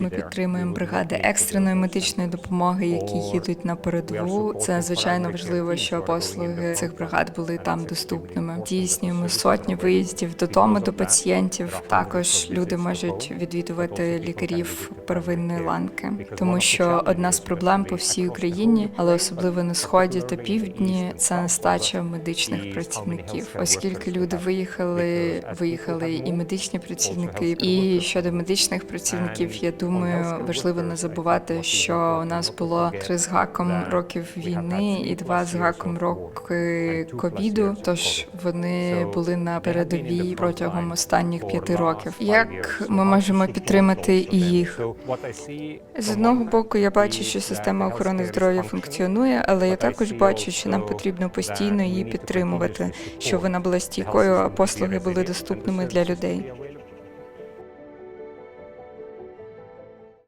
Ми підтримуємо бригади екстреної медичної допомоги, які їдуть на передову. Це надзвичайно важливо, що послуги цих бригад були там доступними. Дійснюємо сотні виїздів додому до пацієнтів. Також люди можуть відвідувати лікарів первинної ланки, тому що одна з проблем по всій Україні, але особливо на сході та півдні, це нестача медичних працівників, оскільки люди виїхали, виїхали і медичні працівники. І щодо медичних працівників, я думаю, важливо не забувати, що у нас було три з гаком років війни і два з гаком роки ковіду. Тож вони були на передовій протягом останніх п'яти років. Як ми можемо підтримати і їх? З одного боку, я бачу, що система охорони здоров'я функціонує, але я також бачу, що нам потрібно постійно її підтримувати, щоб вона була стійкою, а послуги були доступними для людей.